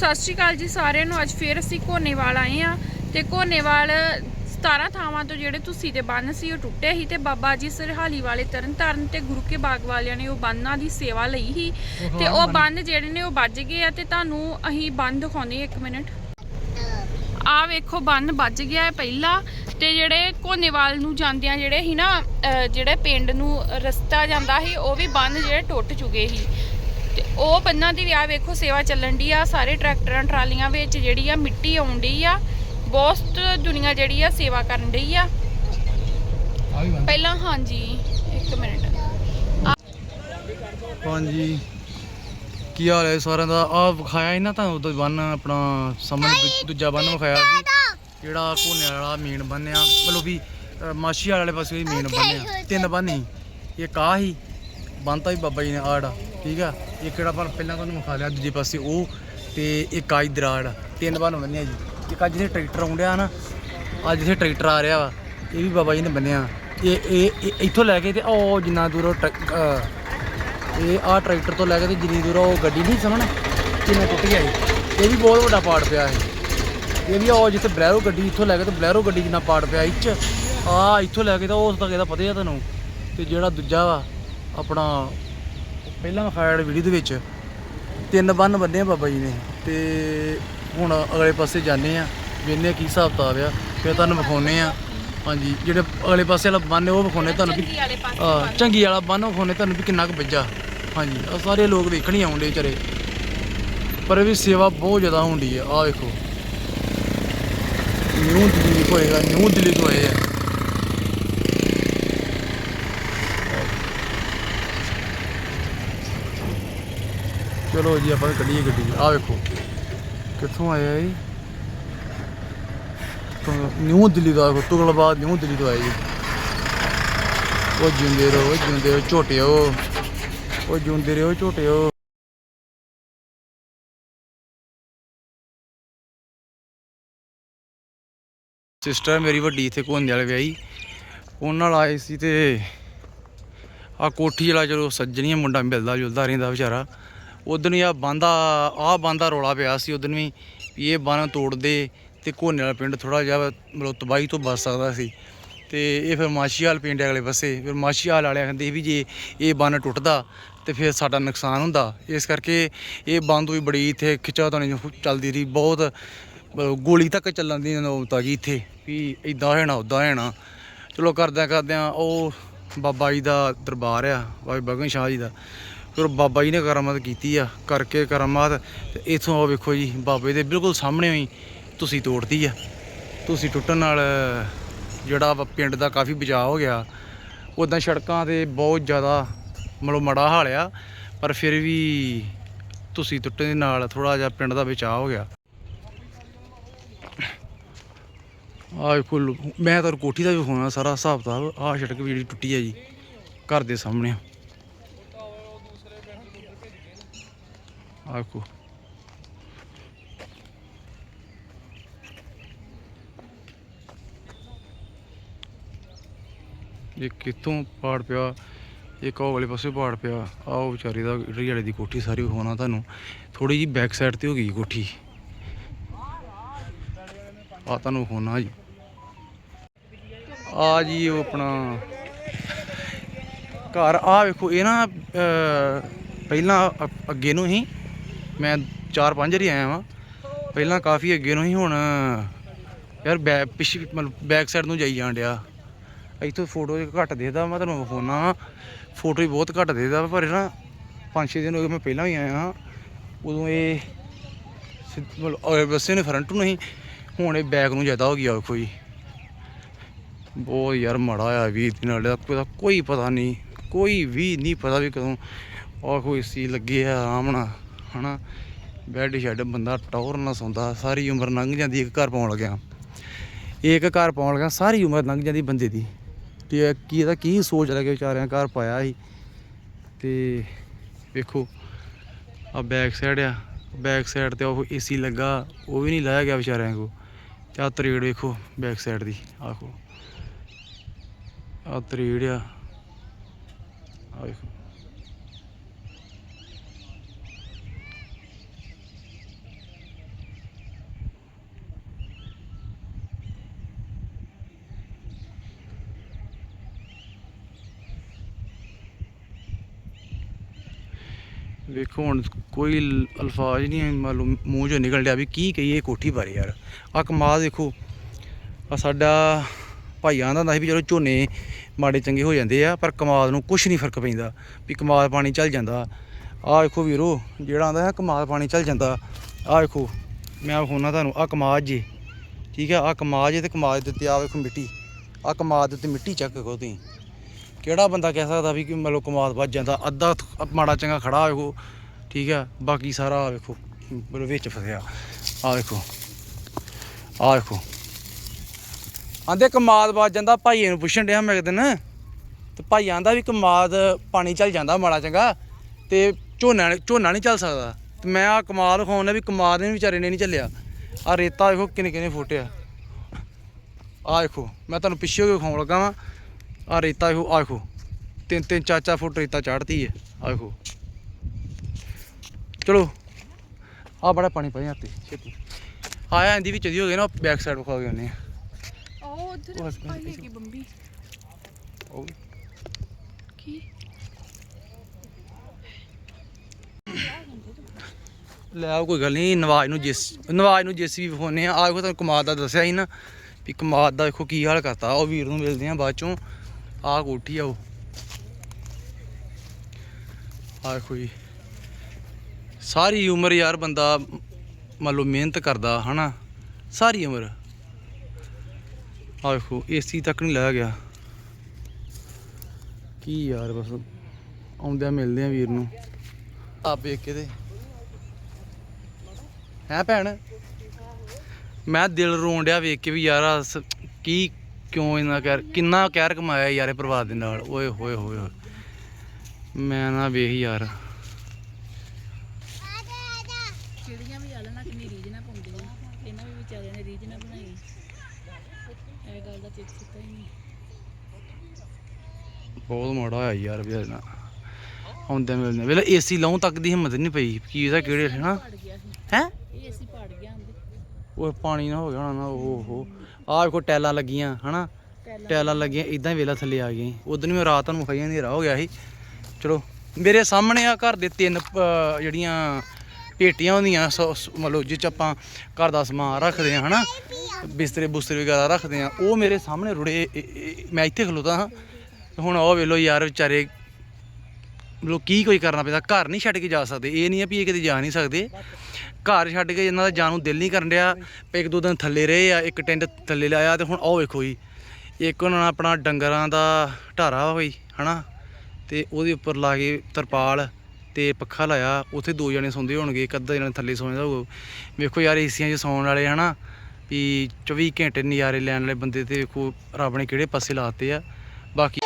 ਸਤਿ ਸ਼੍ਰੀ ਅਕਾਲ ਜੀ ਸਾਰਿਆਂ ਨੂੰ। ਅੱਜ ਫੇਰ ਅਸੀਂ ਕੋਨੇਵਾਲ ਆਏ ਆ ਤੇ ਕੋਨੇਵਾਲ 17 ਥਾਵਾਂ ਤੋਂ ਜਿਹੜੇ ਤੁਸੀਂ ਦੇ ਬੰਨ ਸੀ ਉਹ ਟੁੱਟੇ ਸੀ ਤੇ ਬਾਬਾ ਜੀ ਸਰਹਾਲੀ ਵਾਲੇ ਤਰਨ ਤਾਰਨ ਤੇ ਗੁਰੂ ਕੇ ਬਾਗ ਵਾਲਿਆਂ ਨੇ ਉਹ ਬੰਨਾਂ ਦੀ ਸੇਵਾ ਲਈ ਸੀ ਤੇ ਉਹ ਬੰਨ ਜਿਹੜੇ ਨੇ ਉਹ ਵੱਜ ਗਏ ਆ ਤੇ ਤੁਹਾਨੂੰ ਅਸੀਂ ਬੰਨ ਦਿਖਾਉਂਦੇ ਇੱਕ ਮਿੰਟ। ਆ ਵੇਖੋ ਬੰਨ ਵੱਜ ਗਿਆ ਹੈ ਪਹਿਲਾ ਤੇ ਜਿਹੜੇ ਕੋਨੇਵਾਲ ਨੂੰ ਜਾਂਦਿਆਂ ਜਿਹੜੇ ਸੀ ਨਾ ਜਿਹੜੇ ਪਿੰਡ ਨੂੰ ਰਸਤਾ ਜਾਂਦਾ ਸੀ ਉਹ ਵੀ ਬੰਨ ਜਿਹੜੇ ਟੁੱਟ ਚੁੱਕੇ ਸੀ। ਤੇ ਉਹ ਬੰਨਾਂ ਦੀ ਵਿਆਹ ਵੇਖੋ ਸੇਵਾ ਚੱਲਣ ਦੀ ਆ ਸਾਰੇ ਟਰੈਕਟਰਾਂ ਟਰਾਲੀਆਂ ਵਿੱਚ ਜਿਹੜੀ ਆ ਮਿੱਟੀ ਆਉਣ ਡਈ ਆ ਬਹੁਤ ਦੁਨੀਆ ਜਿਹੜੀ ਆ ਸੇਵਾ ਕਰਨ ਡਈ ਆ। ਪਹਿਲਾਂ ਹਾਂਜੀ ਇੱਕ ਮਿੰਟ। ਹਾਂਜੀ। ਕੀ ਹਾਲ ਹੈ ਸਾਰਿਆਂ ਦਾ? ਆ ਵਿਖਾਇਆ ਸੀ ਨਾ ਤੁਹਾਨੂੰ ਉਦੋਂ ਬੰਨ ਆਪਣਾ ਸਾਹਮਣੇ ਦੂ- ਦੂਜਾ ਬੰਨ ਵਿਖਾਇਆ ਸੀ। ਜਿਹੜਾ ਕੋਨੇ ਵਾਲਾ ਮੇਨ ਬੰਨਿਆ ਮਤਲਬ ਵੀ ਮਾਛੀ ਵਾਲੇ ਪਾਸੇ ਵੀ ਮੇਨ ਬੰਨਿਆ। ਤਿੰਨ ਬੰਨ ਸੀ। ਇੱਕ ਆ ਹੀ ਬੰਨਤਾ ਵੀ ਬਾਬਾ ਜੀ ਨੇ ਆੜਾ ਠੀਕ ਆ? ਇੱਕ ਜਿਹੜਾ ਆਪਾਂ ਪਹਿਲਾਂ ਤੁਹਾਨੂੰ ਵਿਖਾ ਲਿਆ, ਦੂਜੇ ਪਾਸੇ ਉਹ ਤੇ ਇੱਕ ਆਈ ਦਰਾੜ ਆੜ ਤਿੰਨ ਬੰਨ ਬੰਨਿਆ ਜੀ। ਇੱਕ ਅੱਜ ਜਿੱਥੇ ਟਰੈਕਟਰ ਆਉਂਦਿਆ ਨਾ, ਅੱਜ ਜਿੱਥੇ ਟਰੈਕਟਰ ਆ ਰਿਹਾ ਵਾ, ਇਹ ਵੀ ਬਾਬਾ ਜੀ ਨੇ ਬੰਨਿਆ। ਇਹ ਇਹ ਇੱਥੋਂ ਲੈ ਕੇ ਤੇ ਉਹ ਜਿੰਨਾ ਦੂਰ ਉਹ ਇਹ ਆ ਟਰੈਕਟਰ ਤੋਂ ਲੈ ਕੇ ਤੇ ਜਿੰਨੀ ਦੂਰ ਉਹ ਗੱਡੀ ਨਹੀਂ ਸਮਣ ਕਿੰਨਾ ਟੁੱਟ ਗਿਆ ਸੀ ਇਹ ਵੀ ਬਹੁਤ ਵੱਡਾ ਪਾੜ ਪਿਆ ਹੈ ਇਹ ਵੀ ਉਹ ਜਿੱਥੇ ਬਲੈਰੋ ਗੱਡੀ ਇੱਥੋਂ ਲੈ ਕੇ ਤੇ ਬਲੈਰੋ ਗੱਡੀ ਜਿੰਨਾ ਪਾੜ ਪਿਆ ਇੱਚ ਆ ਇੱਥੋਂ ਲੈ ਕੇ ਤਾਂ ਉਸ ਤੱਕ ਇਹਦਾ ਪਤਾ ਹੀ ਆ ਤੁਹਾਨੂੰ ਤੇ ਜਿਹੜਾ ਦੂਜਾ ਵਾ, ਆਪਣਾ ਪਹਿਲਾਂ ਵਿਖਾਇਆ ਵੀਡੀਓ ਦੇ ਵਿੱਚ ਤਿੰਨ ਬੰਨ ਬੰਨੇ ਆ ਬਾਬਾ ਜੀ ਨੇ ਤੇ ਹੁਣ ਅਗਲੇ ਪਾਸੇ ਜਾਂਦੇ ਆ ਵੇਖਨੇ ਕੀ ਹਿਸਾਬ ਕਿਤਾਬ ਆ ਫਿਰ ਤੁਹਾਨੂੰ ਵਿਖਾਉਨੇ ਆ। ਹਾਂਜੀ ਜਿਹੜੇ ਅਗਲੇ ਪਾਸੇ ਵਾਲਾ ਬੰਨ ਹੈ ਉਹ ਵਿਖਾਉਨੇ ਤੁਹਾਨੂੰ ਵੀ ਬੰਨ। ਚੰਗੀ ਵਾਲਾ ਬੰਨ ਵਿਖਾਉਨੇ ਤੁਹਾਨੂੰ ਵੀ ਕਿੰਨਾ ਕੁ ਵੱਜਾ। ਹਾਂਜੀ ਆ ਸਾਰੇ ਲੋਕ ਵੇਖਣ ਹੀ ਆਉਂਦੇ ਵਿਚਾਰੇ। ਪਰ ਇਹ ਵੀ ਸੇਵਾ ਬਹੁਤ ਜ਼ਿਆਦਾ ਹੁੰਦੀ ਆ ਆ ਵੇਖੋ। ਨਿਊ ਦਿੱਲੀ ਹੋਏਗਾ ਨਿਊ ਦਿੱਲੀ ਤੋਂ ਆਏ ਆ। ਚਲੋ ਜੀ, ਆਪਾਂ ਕੱਢੀਏ ਗੱਡੀ। ਆ ਵੇਖੋ, ਕਿੱਥੋਂ ਆਇਆ ਇਹ? ਨਿਊ ਦਿੱਲੀ ਦਾ ਵੇਖੋ ਤੁਗਲਬਾਦ ਨਿਊ ਦਿੱਲੀ ਤੋਂ ਆਏ ਜੀ। ਉਹ ਜਿਉਂਦੇ ਰਹੋ ਜਿਉਂਦੇ ਰਹੋ ਝੋਟਿਓ ਉਹ ਜਿਉਂਦੇ ਰਹੋ ਝੋਟਿਓ ਸਿਸਟਰ, ਮੇਰੀ ਵੱਡੀ ਇੱਥੇ ਕੋਹੰਦੇ ਵਾਲੇ ਵਿਆਹੀ। ਉਹਨਾਂ ਨਾਲ ਆਏ ਸੀ ਤੇ ਆ ਕੋਠੀ ਵਾਲਾ, ਚਲੋ ਸੱਜਣੀਆਂ ਮੁੰਡਾ ਮਿਲਦਾ ਜੁਲਦਾ ਰਹਿੰਦਾ ਵਿਚਾਰਾ। ਉਦੋਂ ਹੀ ਆ ਬੰਦਾ ਆ ਬੰਦਾ ਰੋਲਾ ਪਿਆ ਸੀ, ਉਦੋਂ ਵੀ ਇਹ ਬੰਨ ਤੋੜਦੇ ਤੇ ਘੋਨੇ ਵਾਲਾ ਪਿੰਡ ਥੋੜਾ ਜਿਹਾ ਮਤਲਬ ਤਬਾਹੀ ਤੋਂ ਬਚ ਸਕਦਾ ਸੀ। ਤੇ ਇਹ ਫਿਰ ਮਾਸ਼ੀਵਾਲ ਪਿੰਡ ਅਗਲੇ ਪਾਸੇ, ਫਿਰ ਮਾਸ਼ੀਵਾਲ ਵਾਲਿਆਂ ਕਹਿੰਦੇ ਵੀ ਜੇ ਇਹ ਬੰਨ ਟੁੱਟਦਾ ਤੇ ਫਿਰ ਸਾਡਾ ਨੁਕਸਾਨ ਹੁੰਦਾ। ਇਸ ਕਰਕੇ ਇਹ ਬੰਦ ਵੀ ਬੜੀ ਇੱਥੇ ਖਿਚਾਤਾਣੀ ਚੱਲਦੀ ਰਹੀ, ਬਹੁਤ ਮਤਲਬ ਗੋਲੀ ਤੱਕ ਚੱਲਣ ਦੀ ਨੌਬਤ ਗਈ ਇੱਥੇ, ਵੀ ਇਦਾਂ ਹੋਣਾ ਉਦਾਂ ਹੋਣਾ। ਚਲੋ ਕਰਦਿਆਂ ਕਰਦਿਆਂ ਉਹ ਬਾਬਾ ਜੀ ਦਾ ਦਰਬਾਰ ਆ, ਬਾਬਾ ਬਗਨ ਸ਼ਾਹ ਜੀ ਦਾ। ਫਿਰ ਬਾਬਾ ਜੀ ਨੇ ਕਰਾਮਾਤ ਕੀਤੀ ਆ, ਕਰਕੇ ਕਰਾਮਾਤ, ਤੇ ਇਥੋਂ ਆ ਵੇਖੋ ਜੀ, ਬਾਬੇ ਦੇ ਬਿਲਕੁਲ ਸਾਹਮਣੇ ਹੋਈ ਤੁਸੀਂ ਤੋੜਦੀ ਆ। ਤੁਸੀਂ ਟੁੱਟਣ ਨਾਲ ਜਿਹੜਾ ਵਾ ਪਿੰਡ ਦਾ ਕਾਫੀ ਬਚਾਅ ਹੋ ਗਿਆ। ਉਦਾਂ ਸੜਕਾਂ ਤੇ ਬਹੁਤ ਜ਼ਿਆਦਾ ਮਤਲਬ ਮੜਾ ਹਾਲ ਆ, ਪਰ ਫਿਰ ਵੀ ਤੁਸੀਂ ਟੁੱਟਣ ਦੇ ਨਾਲ ਥੋੜਾ ਜਿਹਾ ਪਿੰਡ ਦਾ ਬਚਾਅ ਹੋ ਗਿਆ। ਆਹ ਕੁੱਲ ਮੈਂ ਤਾਂ ਕੋਠੀ ਦਾ ਵੀ ਹੋਣਾ ਸਾਰਾ ਹਿਸਾਬ ਕਿਤਾਬ ਆਹ ਸੜਕ ਵੀ ਜਿਹੜੀ ਟੁੱਟੀ ਹੈ ਜੀ, ਘਰ ਦੇ ਸਾਹਮਣੇ ਆਹ ਇਹ ਕਿੱਥੋਂ ਪਾੜ ਪਿਆ? ਇੱਕ ਉਹ ਵਾਲੇ ਪਾਸੇ ਪਾੜ ਪਿਆ। ਆਹ ਉਹ ਵਿਚਾਰੀ ਦਾ ਰੀ ਵਾਲੇ ਦੀ ਕੋਠੀ ਸਾਰੀ ਹੋਣਾ ਤੁਹਾਨੂੰ। ਥੋੜੀ ਜੀ ਬੈਕ ਸਾਈਡ ਤੇ ਹੋ ਗਈ ਕੋਠੀ। ਆ ਤੁਹਾਨੂੰ ਹੋਣਾ ਜੀ। ਆ ਜੀ ਉਹ ਆਪਣਾ ਘਰ। ਆ ਵੇਖੋ, ਇਹ ਨਾ ਪਹਿਲਾਂ ਅੱਗੇ ਨੂੰ ਹੀ ਮੈਂ ਚਾਰ ਪੰਜ ਵਾਰੀ ਆਇਆ ਵਾਂ। ਪਹਿਲਾਂ ਕਾਫੀ ਅੱਗੇ ਨੂੰ ਹੀ ਹੁਣ ਯਾਰ ਬੈ, ਪਿਛ ਮਤਲਬ ਬੈਕ ਸਾਈਡ ਨੂੰ ਜਾਈ ਜਾਣ ਡਿਆ। ਇੱਥੋਂ ਫੋਟੋ ਘੱਟ ਦੇਖਦਾ ਮੈਂ ਤੁਹਾਨੂੰ ਵਿਖਾਉਣਾ ਫੋਟੋ ਹੀ ਬਹੁਤ ਘੱਟ ਦੇਖਦਾ ਪਰ ਨਾ ਪੰਜ ਛੇ ਦਿਨ ਹੋ ਗਏ ਮੈਂ ਪਹਿਲਾਂ ਵੀ ਆਇਆ ਹਾਂ ਉਦੋਂ ਇਹ ਮਤਲਬ ਅਗਲੇ ਬੱਸੇ ਨੇ ਫਰੰਟ ਨੂੰ ਨਹੀਂ ਹੁਣ ਇਹ ਬੈਕ ਨੂੰ ਜ਼ਿਆਦਾ ਹੋ ਗਿਆ ਵੇਖੋ ਜੀ। ਬਹੁਤ ਯਾਰ ਮਾੜਾ ਆ ਵੀ ਇਹਦੇ ਨਾਲ ਦਾ ਕੋਈ ਕੋਈ ਪਤਾ ਨਹੀਂ, ਕੋਈ ਵੀ ਨਹੀਂ ਪਤਾ ਵੀ ਕਦੋਂ ਆ ਇਸ ਸੀ ਲੱਗੇ ਆ ਆਰਾਮ ਨਾਲ ਹਨਾ, ਬੈੱਡ ਸ਼ੈੱਡ ਬੰਦਾ ਟੌਰ ਨਾ ਸੌਂਦਾ, ਸਾਰੀ ਉਮਰ ਲੰਘ ਜਾਂਦੀ, ਇੱਕ ਘਰ ਪਾਉਣ ਲੱਗਿਆ। ਇੱਕ ਘਰ ਪਾਉਣ ਲੱਗਿਆ, ਸਾਰੀ ਉਮਰ ਲੰਘ ਜਾਂਦੀ ਬੰਦੇ ਦੀ। ਤੇ ਕੀ ਇਹਦਾ ਕੀ ਸੋਚ ਲੈ ਵਿਚਾਰਿਆਂ ਘਰ ਪਾਇਆ ਸੀ। ਤੇ ਵੇਖੋ ਆ ਬੈਕ ਸਾਈਡ ਆ ਬੈਕ ਸਾਈਡ ਤੇ ਉਹ ਏਸੀ ਲੱਗਾ, ਉਹ ਵੀ ਨਹੀਂ ਲਾਇਆ ਗਿਆ ਵਿਚਾਰਿਆਂ ਕੋ ਤੇ ਆ ਤਰੇੜ ਵੇਖੋ ਬੈਕ ਸਾਈਡ ਦੀ ਆਖੋ ਆ ਤਰੇੜ ਆ। ਆ ਵੇਖੋ। ਵੇਖੋ, ਹੁਣ ਕੋਈ ਅਲਫਾਜ਼ ਨਹੀਂ ਮੰਨ ਲਓ ਮੂੰਹ ਚੋਂ ਨਿਕਲ ਰਿਹਾ ਵੀ ਕੀ ਕਹੀਏ ਕੋਠੀ ਬਾਰੇ ਯਾਰ। ਆ ਕਮਾਲ ਦੇਖੋ ਆ ਸਾਡਾ ਭਾਈ ਆਂਦਾ ਹੁੰਦਾ ਸੀ ਵੀ ਚਲੋ ਝੋਨੇ ਮਾੜੇ ਚੰਗੇ ਹੋ ਜਾਂਦੇ ਆ, ਪਰ ਕਮਾਦ ਨੂੰ ਕੁਝ ਨਹੀਂ ਫ਼ਰਕ ਪੈਂਦਾ ਵੀ ਕਮਾਦ ਪਾਣੀ ਚੱਲ ਜਾਂਦਾ। ਆ ਵੇਖੋ ਵੀਰੋ, ਜਿਹੜਾ ਆਂਦਾ ਹੈ ਕਮਾਦ ਪਾਣੀ ਚੱਲ ਜਾਂਦਾ ਆ ਵੇਖੋ, ਮੈਂ ਵਿਖਾਉਣਾ ਤੁਹਾਨੂੰ ਆ ਕਮਾਦ ਜੀ, ਠੀਕ ਆ? ਆ ਕਮਾਦ ਜੇ ਤੇ ਕਮਾਦ ਦੇ ਉੱਤੇ ਆ ਵੇਖੋ ਮਿੱਟੀ ਆ ਕਮਾਦ ਦੇ ਉੱਤੇ ਮਿੱਟੀ ਚੱਕ ਕੋ ਤੁਸੀਂ। ਕਿਹੜਾ ਬੰਦਾ ਕਹਿ ਸਕਦਾ ਵੀ ਕਿ ਮਤਲਬ ਕਮਾਦ ਵੱਜ ਜਾਂਦਾ, ਅੱਧਾ ਮਾੜਾ ਚੰਗਾ ਖੜਾ ਵੇਖੋ ਠੀਕ ਹੈ, ਬਾਕੀ ਸਾਰਾ ਆਹ ਵੇਖੋ, ਮਤਲਬ ਵਿੱਚ ਫਸਿਆ। ਆ ਵੇਖੋ ਆ ਵੇਖੋ। ਆਂਦੇ ਕਮਾਦ ਵੱਜ ਜਾਂਦਾ, ਭਾਈਏ ਨੂੰ ਪੁੱਛਣ ਡਿਆ ਮੈਂ ਇੱਕ ਦਿਨ, ਤੇ ਭਾਈ ਆਂਦਾ ਵੀ ਕਮਾਦ ਪਾਣੀ ਚੱਲ ਜਾਂਦਾ ਮਾੜਾ ਚੰਗਾ, ਤੇ ਝੋਨਾ ਝੋਨਾ ਨਹੀਂ ਚੱਲ ਸਕਦਾ। ਤੇ ਮੈਂ ਆ ਕਮਾਲ ਖਾਉਣਾ ਵੀ ਕਮਾਦ ਨੇ ਵਿਚਾਰੇ ਨੇ ਨਹੀਂ ਚੱਲਿਆ। ਆ ਰੇਤਾ ਵੇਖੋ ਕਿੰਨੇ ਕਿੰਨੇ ਫੁੱਟ ਆ। ਆ ਵੇਖੋ, ਮੈਂ ਤੁਹਾਨੂੰ ਪਿੱਛੇ ਹੋ ਕੇ ਖਾਉਣ ਲੱਗਾ ਵਾਂ। ਆ ਰੇਤਾ ਵੇਖੋ ਆ ਵੇਖੋ ਤਿੰਨ ਤਿੰਨ ਚਾਰ ਚਾਰ ਫੁੱਟ ਰੇਤਾ ਚੜ੍ਹਦੀ ਹੈ ਆ ਵੇਖੋ ਚਲੋ ਆ ਬੜਾ ਪਾਣੀ ਪਾਈ ਹੱਥੇ ਛੇਤੀ। ਆਇਆ ਇਹਦੀ ਵਿੱਚ ਦੀ ਹੋ ਗਏ ਨਾ ਬੈਕ ਸਾਈਡ ਵਿਖਾ ਕੇ ਆਉਂਦੇ ਆ। ਉਹ ਉਧਰ ਹੱਸ ਕੇ ਬੰਬੀ। ਉਹ ਕੀ? ਲੈ ਆਓ ਕੋਈ ਗੱਲ ਨਹੀਂ ਨਵਾਜ ਨੂੰ ਜਿਸ ਨਵਾਜ ਨੂੰ ਜਿਸ ਵੀ ਵਿਖਾਉਂਦੇ ਆ। ਆ ਵੇਖੋ ਤੁਹਾਨੂੰ ਕਮਾਦ ਦਾ ਦੱਸਿਆ ਸੀ ਨਾ ਵੀ ਕਮਾਦ ਦਾ ਦੇਖੋ ਕੀ ਹਾਲ ਕਰਤਾ। ਉਹ ਵੀਰ ਨੂੰ ਮਿਲਦੇ ਆ ਬਾਅਦ ਚੋਂ। ਆ ਕੋਠੀ ਆ ਉਹ। ਆ ਵੇਖੋ ਜੀ। ਸਾਰੀ ਉਮਰ ਯਾਰ ਬੰਦਾ ਮੰਨ ਲਓ ਮਿਹਨਤ ਕਰਦਾ, ਹਨਾ? ਸਾਰੀ ਉਮਰ। ਆ ਵੇਖੋ ਏਸੀ ਤੱਕ ਨਹੀਂ ਲਾਇਆ ਗਿਆ। ਕੀ ਯਾਰ ਬਸ, ਆਉਂਦਿਆਂ ਮਿਲਦੇ ਆ ਵੀਰ ਨੂੰ। ਆ ਵੇਖ ਕੇ ਤੇ। ਹੈ ਭੈਣ? ਮੈਂ ਦਿਲ ਰੋਣ ਡਿਆ ਵੇਖ ਕੇ ਵੀ ਯਾਰ ਕੀ ਕਿਉਂ ਇਹਨਾਂ ਕਹਿਰ ਕਿੰਨਾ ਕਹਿਰ ਕਮਾਇਆ ਯਾਰ ਪਰਿਵਾਰ ਦੇ ਨਾਲ? ਓਏ ਹੋਏ ਹੋਏ ਹੋਏ। ਮੈਂ ਨਾ ਵੇਖ ਯਾਰ। ਚਿੜੀਆਂ ਵੀ ਆਲਣਾ ਕਿੰਨੀ ਰੀਝ ਨਾਲ ਪਾਉਂਦੀਆਂ। ਇਹਨਾਂ ਵੀ ਵਿਚਾਰਿਆਂ ਨੇ ਰੀਝ ਨਾਲ ਬਣਾਈ। ਇਹ ਗੱਲ ਦਾ ਚਿੱਤ ਸੁੱਤਾ ਹੀ ਨਹੀਂ। ਬਹੁਤ ਮਾੜਾ ਹੋਇਆ ਯਾਰ ਵੀ ਨਾਲ। ਆਉਂਦੇ ਮਿਲਦੇ ਵੇਲੇ ਏਸੀ ਲਾਉਣ ਤੱਕ ਦੀ ਹਿੰਮਤ ਨਹੀਂ ਪਈ। ਕੀ ਇਹਦਾ ਕਿਹੜੇ ਗਿਆ ਸੀ। ਹੈ? ਅਸੀਂ ਪੜ ਗਿਆ ਉਹ ਪਾਣੀ ਨਾ ਹੋ ਗਿਆ ਹੋਣਾ ਨਾ ਉਹ ਹੋ। ਆਹ ਵੇਖੋ ਟੈਲਾਂ ਲੱਗੀਆਂ ਹਨਾ? ਟੈਲਾਂ ਲੱਗੀਆਂ। ਇਦਾਂ ਹੀ ਵੇਲਾ ਥੱਲੇ ਆ ਗਏ ਉਦੋਂ ਮੈਂ ਰਾਤ ਨੂੰ ਖਾਈਆਂ ਹਨੇਰਾ ਹੋ ਗਿਆ ਸੀ। ਚਲੋ ਮੇਰੇ ਸਾਹਮਣੇ ਆ ਘਰ ਦੇ ਤਿੰਨ ਜਿਹੜੀਆਂ ਪੇਟੀਆਂ ਹੁੰਦੀਆਂ ਮਤਲਬ ਜਿਹ ਚ ਆਪਾਂ ਘਰ ਦਾ ਸਮਾਨ ਰੱਖਦੇ ਆ ਹਨਾ? ਬਿਸਤਰੇ ਬੁਸਤਰੇ ਵਗੈਰਾ ਰੱਖਦੇ ਆ ਉਹ ਮੇਰੇ ਸਾਹਮਣੇ ਰੁੜੇ ਮੈਂ ਇੱਥੇ ਖਲੋਤਾ ਹਾਂ। ਹੁਣ ਉਹ ਵੇਲੋ ਯਾਰ ਵਿਚਾਰੇ ਮਤਲਬ ਕੀ ਕੋਈ ਕਰਨਾ ਪੈਂਦਾ। ਘਰ ਨਹੀਂ ਛੱਡ ਕੇ ਜਾ ਸਕਦੇ। ਇਹ ਨਹੀਂ ਆ ਵੀ ਇਹ ਕਿਤੇ ਜਾ ਨਹੀਂ ਸਕਦੇ। ਘਰ ਛੱਡ ਕੇ ਇਹਨਾਂ ਦਾ ਜਾਣ ਨੂੰ ਦਿਲ ਨਹੀਂ ਕਰਨ ਡਿਆ। ਇੱਕ ਦੋ ਦਿਨ ਥੱਲੇ ਰਹੇ ਆ, ਇੱਕ ਟੈਂਟ ਥੱਲੇ ਲਾਇਆ ਤੇ ਹੁਣ ਉਹ ਵੇਖੋ ਜੀ। ਇੱਕ ਉਹਨਾਂ ਨਾਲ ਆਪਣਾ ਡੰਗਰਾਂ ਦਾ ਢਾਰਾ ਹੋਈ, ਹਨਾ? ਤੇ ਉਹਦੇ ਉੱਪਰ ਲਾ ਕੇ ਤਰਪਾਲ ਤੇ ਪੱਖਾ ਲਾਇਆ। ਉੱਥੇ ਦੋ ਜਣੇ ਸੌਂਦੇ ਹੋਣਗੇ, ਇੱਕ ਅੱਧਾ ਜਣਾ ਥੱਲੇ ਸੌਂਦਾ ਹੋਊ ਵੇਖੋ ਯਾਰ, ਏਸੀਆਂ 'ਚ ਸੌਣ ਵਾਲੇ, ਹਨਾ? ਵੀ 24 ਘੰਟੇ ਨਜ਼ਾਰੇ ਲੈਣ ਵਾਲੇ ਬੰਦੇ ਤੇ ਵੇਖੋ, ਰੱਬ ਨੇ ਕਿਹੜੇ ਪਾਸੇ ਲਾਤੇ ਆ। ਬਾਕੀ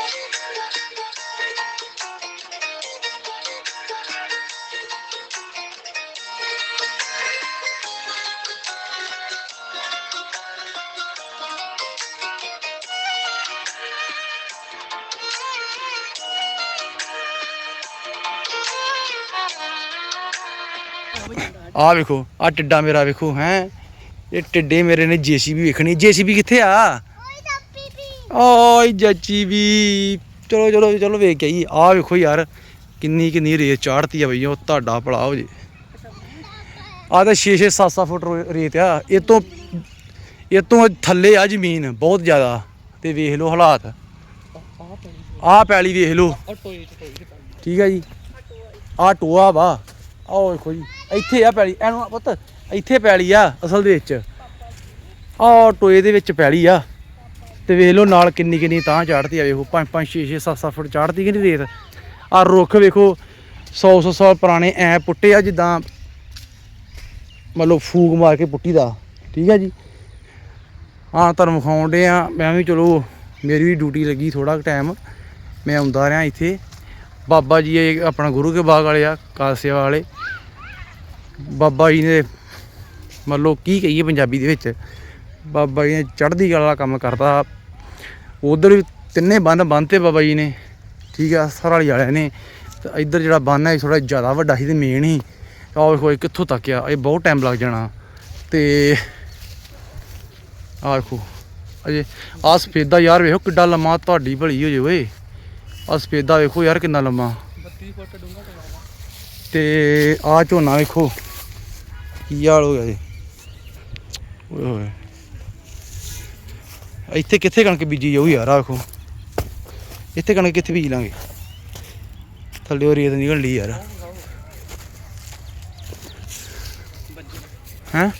ਆ ਵੇਖੋ ਆ ਟਿੱਡਾ ਮੇਰਾ ਵੇਖੋ ਹੈ। ਇਹ ਟਿੱਡੇ ਮੇਰੇ ਨੇ ਜੀਸੀਬੀ ਵੇਖਣੀ। ਜੀਸੀਬੀ ਕਿੱਥੇ ਆ? ਓਏ ਜੱਚੀ ਵੀ ਚਲੋ ਚਲੋ ਚਲੋ ਵੇਖ ਕੇ ਆਈ ਆ ਵੇਖੋ ਯਾਰ ਕਿੰਨੀ ਕਿੰਨੀ ਰੇਤ ਚਾੜਤੀ ਆ ਬਈ ਉਹ ਤੁਹਾਡਾ ਭਲਾ ਹੋ ਜੇ। ਆ ਤਾਂ 6 6 7 7 ਫੁੱਟ ਰੇਤ ਆ। ਇਹ ਤੋਂ ਇਹ ਤੋਂ ਥੱਲੇ ਆ ਜ਼ਮੀਨ ਬਹੁਤ ਜ਼ਿਆਦਾ। ਤੇ ਵੇਖ ਲਓ ਹਾਲਾਤ। ਆ ਪੈਲੀ ਵੇਖ ਲਓ। ਠੀਕ ਹੈ ਜੀ। ਆ ਟੋਆ ਵਾ। ਆਹ ਵੇਖੋ ਜੀ। ਇੱਥੇ ਆ ਪੈਲੀ, ਐਨੂੰ ਪੁੱਤ, ਇੱਥੇ ਪੈਲੀ ਆ ਅਸਲ ਦੇ ਵਿੱਚ। ਆਹ ਟੋਏ ਦੇ ਵਿੱਚ ਪੈਲੀ ਆ। ਤੇ ਵੇਖ ਲਓ ਨਾਲ ਕਿੰਨੀ ਕਿੰਨੀ ਤਾਂ ਚੜ੍ਹਦੀ ਆ, ਵੇਖੋ 5 5 6 6 7 7 ਫੁੱਟ ਚੜ੍ਹਦੀ ਕਿ ਰੇਤ ਆ ਰੁੱਖ ਵੇਖੋ 100 100 ਸਾਲ ਪੁਰਾਣੇ ਐ ਪੁੱਟੇ ਆ, ਜਿੱਦਾਂ ਮਤਲਬ ਫੂਕ ਮਾਰ ਕੇ ਪੁੱਟੀ ਦਾ। ਠੀਕ ਹੈ ਜੀ? ਹਾਂ ਤੁਹਾਨੂੰ ਵਿਖਾਉਣ ਆ, ਮੈਂ ਵੀ ਚਲੋ, ਮੇਰੀ ਵੀ ਡਿਊਟੀ ਲੱਗੀ ਥੋੜਾ ਟਾਈਮ ਮੈਂ ਆਉਂਦਾ ਰਿਹਾ ਇੱਥੇ। ਬਾਬਾ ਜੀ ਇਹ ਆਪਣਾ ਗੁਰੂ ਕੇ ਬਾਗ ਵਾਲੇ ਆ ਕਾਸਿਆ ਵਾਲੇ। ਬਾਬਾ ਜੀ ਨੇ ਮੰਨ ਲਓ ਕੀ ਕਹੀਏ ਪੰਜਾਬੀ ਦੇ ਵਿੱਚ, ਬਾਬਾ ਜੀ ਨੇ ਚੜ੍ਹਦੀ ਕਲਾ ਵਾਲਾ ਕੰਮ ਕਰਤਾ। ਉਧਰ ਵੀ ਤਿੰਨੇ ਬੰਨ ਬੰਨਤੇ ਬਾਬਾ ਜੀ ਨੇ, ਠੀਕ ਆ ਸਰਾਲੀ ਵਾਲਿਆਂ ਨੇ। ਤੇ ਇੱਧਰ ਜਿਹੜਾ ਬੰਨ ਹੈ ਥੋੜਾ ਜ਼ਿਆਦਾ ਵੱਡਾ ਸੀ ਤੇ ਮੇਨ ਹੀ ਆਹ ਵੇਖੋ ਇਹ ਕਿੱਥੋਂ ਤੱਕ ਆ, ਇਹ ਬਹੁਤ ਟਾਈਮ ਲੱਗ ਜਾਣਾ। ਤੇ ਆਹ ਦੇਖੋ ਅਜੇ ਆਹ ਸਫੇਦਾ ਯਾਰ ਵੇਖੋ ਕਿੱਡਾ ਲੰਮਾ, ਤੁਹਾਡੀ ਭਲੀ ਹੋ ਜੇ ਓਏ। ਆਹ ਸਫੇਦਾ ਵੇਖੋ ਯਾਰ ਕਿੰਨਾ ਲੰਮਾ। 32 ਫੁੱਟ ਡੂੰਘਾ ਤੇ ਆ ਝੋਨਾ ਵੇਖੋ ਕੀ ਹਾਲ ਹੋ ਗਿਆ ਜੀ। ਓਏ ਹੋਏ। ਇੱਥੇ ਕਿੱਥੇ ਕਣਕ ਬੀਜੀ ਜਾਊ ਯਾਰ ਆ ਵੇਖੋ। ਇੱਥੇ ਕਣਕ ਕਿੱਥੇ ਬੀਜ ਲਾਂਗੇ। ਥੱਲੇ ਉਹ ਰੇਤ ਨਿਕਲ ਲਈ ਯਾਰ। ਹੈਂ?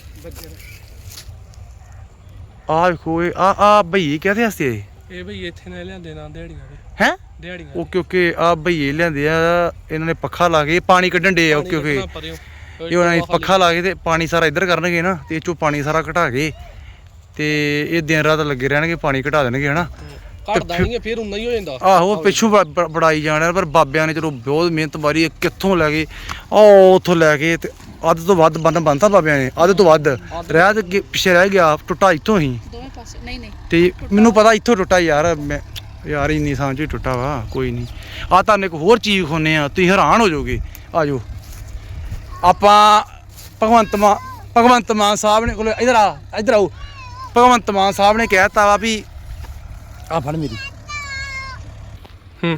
ਆ ਵੇਖੋ ਆ ਆ ਭਈਏ ਕਿਹਦੇ ਆਏ ਇਹ? ਬਈ ਇੱਥੇ ਨੇ ਲਿਆਂਦੇ ਨਾ ਦਿਹਾੜੀਆਂ ਦੇ ਹੈ? ਦਿਹਾੜੀਆਂ। ਓਕੇ ਓਕੇ ਆ ਭਈਏ ਲਿਆਂਦੇ ਆ ਇਹਨਾਂ ਨੇ ਪੱਖਾ ਲਾ ਕੇ ਪਾਣੀ ਕੱਢਣ ਦੇ ਆ ਓਕੇ ਓਕੇ। ਇਹ ਉਹਨਾਂ ਨੇ ਪੱਖਾ ਲਾ ਕੇ ਤੇ ਪਾਣੀ ਸਾਰਾ ਇੱਧਰ ਕਰਨਗੇ ਨਾ ਤੇ ਇਹ ਚੋਂ ਪਾਣੀ ਸਾਰਾ ਘਟਾ ਕੇ ਤੇ ਇਹ ਦਿਨ ਰਾਤ ਲੱਗੇ ਰਹਿਣਗੇ ਪਾਣੀ ਘਟਾ ਦੇਣਗੇ ਹਨਾ? ਘਟਦਾ ਨਹੀਂ ਫਿਰ ਉਨਾ ਹੀ ਹੋ ਜਾਂਦਾ। ਆਹੋ ਪਿੱਛੋਂ ਬੜਾਈ ਜਾਣਾ ਪਰ ਬਾਬਿਆਂ ਨੇ ਚਲੋ ਬਹੁਤ ਮਿਹਨਤ ਮਾਰੀ ਕਿੱਥੋਂ ਲੈ ਗਏ ਉਹ ਉੱਥੋਂ ਲੈ ਕੇ ਤੇ ਅੱਧ ਤੋਂ ਵੱਧ ਬੰਨ ਬੰਨਤਾ ਬਾਬਿਆਂ ਨੇ ਅੱਧ ਤੋਂ ਵੱਧ। ਰਹਿ ਪਿੱਛੇ ਰਹਿ ਗਿਆ ਟੁੱਟਾ ਇੱਥੋਂ ਹੀ। ਦੋਵੇਂ ਪਾਸੇ ਨਹੀਂ ਨਹੀਂ। ਤੇ ਮੈਨੂੰ ਪਤਾ ਇੱਥੋਂ ਟੁੱਟਾ ਯਾਰ ਮੈਂ ਯਾਰ ਇੰਨੀ ਸਾਂ ਚ ਹੀ ਟੁੱਟਾ ਵਾ ਕੋਈ ਨਹੀਂ। ਆ ਤੁਹਾਨੂੰ ਇੱਕ ਹੋਰ ਚੀਜ਼ ਖੋਨੇ ਆ ਤੁਸੀਂ ਹੈਰਾਨ ਹੋ ਜਾਓਗੇ। ਆ ਜਾਓ। ਆਪਾਂ ਭਗਵੰਤ ਮਾਨ ਭਗਵੰਤ ਮਾਨ ਸਾਹਿਬ ਨੇ ਕੋਲ ਇਧਰ ਆ ਇਧਰ ਆਓ। ਭਗਵੰਤ ਮਾਨ ਸਾਹਿਬ ਨੇ ਕਹਿਤਾ ਵਾ ਵੀ ਆ ਫੜ ਮੇਰੀ। ਹੂੰ।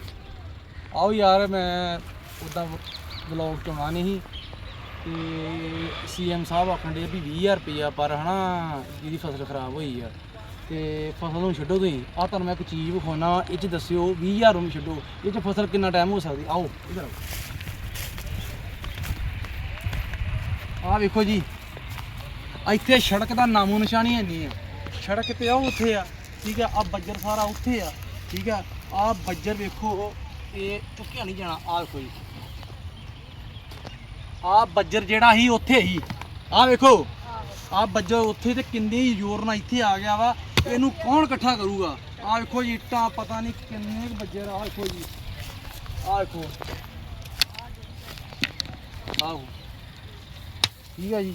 ਆਓ ਯਾਰ ਮੈਂ ਉਦਾਂ ਵਲੌਗ ਚ ਆਉਣਾ ਨਹੀਂ ਸੀ ਤੇ ਸੀਐਮ ਸਾਹਿਬ ਆਖਣ ਦੇ ਵੀ 20000 ਰੁਪਇਆ ਪਰ ਹਨਾ ਜਿਹਦੀ ਫਸਲ ਖਰਾਬ ਹੋਈ ਆ। ਤੇ ਫਸਲ ਨੂੰ ਛੱਡੋ ਤੁਸੀਂ। ਆ ਤੁਹਾਨੂੰ ਮੈਂ ਇੱਕ ਚੀਜ਼ ਵਿਖਾਉਣਾ, ਇਹ ਚ ਦੱਸਿਓ 20000 ਨੂੰ ਛੱਡੋ। ਇਹ ਚ ਫਸਲ ਕਿੰਨਾ ਟਾਈਮ ਹੋ ਸਕਦੀ? ਆਓ, ਇਧਰ ਆਓ। ਆ ਵੇਖੋ ਜੀ ਇੱਥੇ ਸੜਕ ਦਾ ਨਾਮੋ ਨਿਸ਼ਾਨੀ ਹੈ ਨਹੀਂ ਆ। ਸੜਕ ਤੇ ਆ ਉੱਥੇ ਆ, ਠੀਕ ਆ ਆ ਬੱਜਰ ਸਾਰਾ ਉੱਥੇ ਆ, ਠੀਕ ਆ। ਆ ਬੱਜਰ ਵੇਖੋ, ਇਹ ਚੁੱਕਿਆ ਨਹੀਂ ਜਾਣਾ। ਆ ਵੇਖੋ ਜੀ। ਆ ਬੱਜਰ ਜਿਹੜਾ ਸੀ, ਉੱਥੇ ਹੀ ਆ ਵੇਖੋ ਆ ਬੱਜਰ ਉੱਥੇ ਤੇ ਕਿੰਨੀ ਜ਼ੋਰ ਨਾਲ ਇੱਥੇ ਆ ਗਿਆ ਵਾ। ਇਹਨੂੰ ਕੌਣ ਇਕੱਠਾ ਕਰੂਗਾ? ਆਹ ਵੇਖੋ ਜੀ, ਇੱਟਾਂ ਪਤਾ ਨਹੀਂ ਕਿੰਨੇ ਕੁ ਬੱਜਰ ਵੇਖੋ ਜੀ। ਆ ਵੇਖੋ। ਆਹੋ। ਠੀਕ ਆ ਜੀ।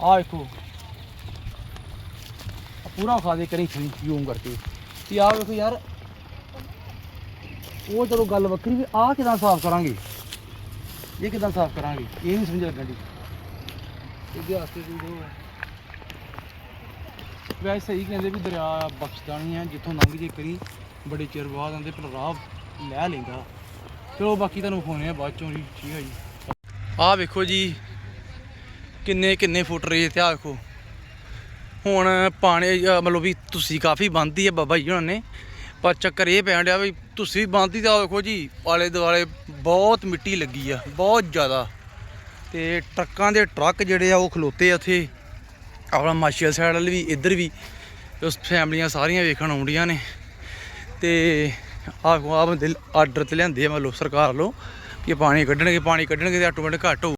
ਆ ਵੇਖੋ। ਪੂਰਾ ਖਾ ਦੇ ਕਰੀ ਥੀ ਜ਼ੂਮ ਕਰਕੇ। ਤੇ ਆ ਵੇਖੋ ਯਾਰ, ਉਹ ਚਲੋ ਗੱਲ ਵੱਖਰੀ ਵੀ ਆਹ ਕਿਦਾਂ ਸਾਫ਼ ਕਰਾਂਗੇ? ਇਹ ਕਿਦਾਂ ਸਾਫ਼ ਕਰਾਂਗੇ? ਇਹ ਨਹੀਂ ਸਮਝ ਲੱਗਣ ਦੀ। ਇਹਦੇ ਵਾਸਤੇ ਕੋਈ ਦੋ ਵੈਸੇ ਸਹੀ ਕਹਿੰਦੇ ਵੀ ਦਰਿਆ ਬਖਸ਼ਦਾ ਨਹੀਂ ਹੈ ਜਿੱਥੋਂ ਲੰਘ ਜੇ ਕਰੀ ਬੜੇ ਚਿਰ ਬਾਅਦ ਆਂਦੇ ਪਰ ਰਾਹ ਲੈ ਲੈਂਦਾ। ਚਲੋ ਬਾਕੀ ਤੁਹਾਨੂੰ ਵਿਖਾਉਂਦੇ ਆ ਬਾਅਦ ਚੋਂ ਜੀ, ਠੀਕ ਹੈ ਜੀ। ਆਹ ਵੇਖੋ ਜੀ, ਕਿੰਨੇ ਕਿੰਨੇ ਫੁੱਟ ਰੇਤ ਆ ਵੇਖੋ ਹੁਣ ਪਾਣੀ ਮਤਲਬ ਵੀ ਤੁਸੀਂ ਕਾਫੀ ਬੰਦੀ ਹੈ ਬਾਬਾ ਜੀ ਉਹਨਾਂ ਨੇ, ਪਰ ਚੱਕਰ ਇਹ ਪੈਣ ਡਿਆ ਵੀ ਤੁਸੀਂ ਬੰਦੀ ਤਾਂ ਵੇਖੋ ਜੀ, ਆਲੇ ਦੁਆਲੇ ਬਹੁਤ ਮਿੱਟੀ ਲੱਗੀ ਆ, ਬਹੁਤ ਜ਼ਿਆਦਾ। ਤੇ ਟਰੱਕਾਂ ਦੇ ਟਰੱਕ ਜਿਹੜੇ ਆ ਉਹ ਖਲੋਤੇ ਆ ਉੱਥੇ। ਆਪਣਾ ਮਾਸ਼ੀਅਲ ਸਾਈਡ ਵਾਲ ਵੀ, ਇੱਧਰ ਵੀ ਉਸ ਫੈਮਲੀਆਂ ਸਾਰੀਆਂ ਵੇਖਣ ਆਉਂਦੀਆਂ ਨੇ। ਤੇ ਆਹ ਆ ਬੰਦੇ ਆਰਡਰ ਤੇ ਲਿਆਂਦੇ ਆ ਮਤਲਬ ਸਰਕਾਰ ਵੱਲੋਂ, ਕਿ ਪਾਣੀ ਕੱਢਣਗੇ ਪਾਣੀ ਕੱਢਣਗੇ ਤੇ ਆਟੋਮੈਟਿਕ ਘੱਟ ਹੋਊ।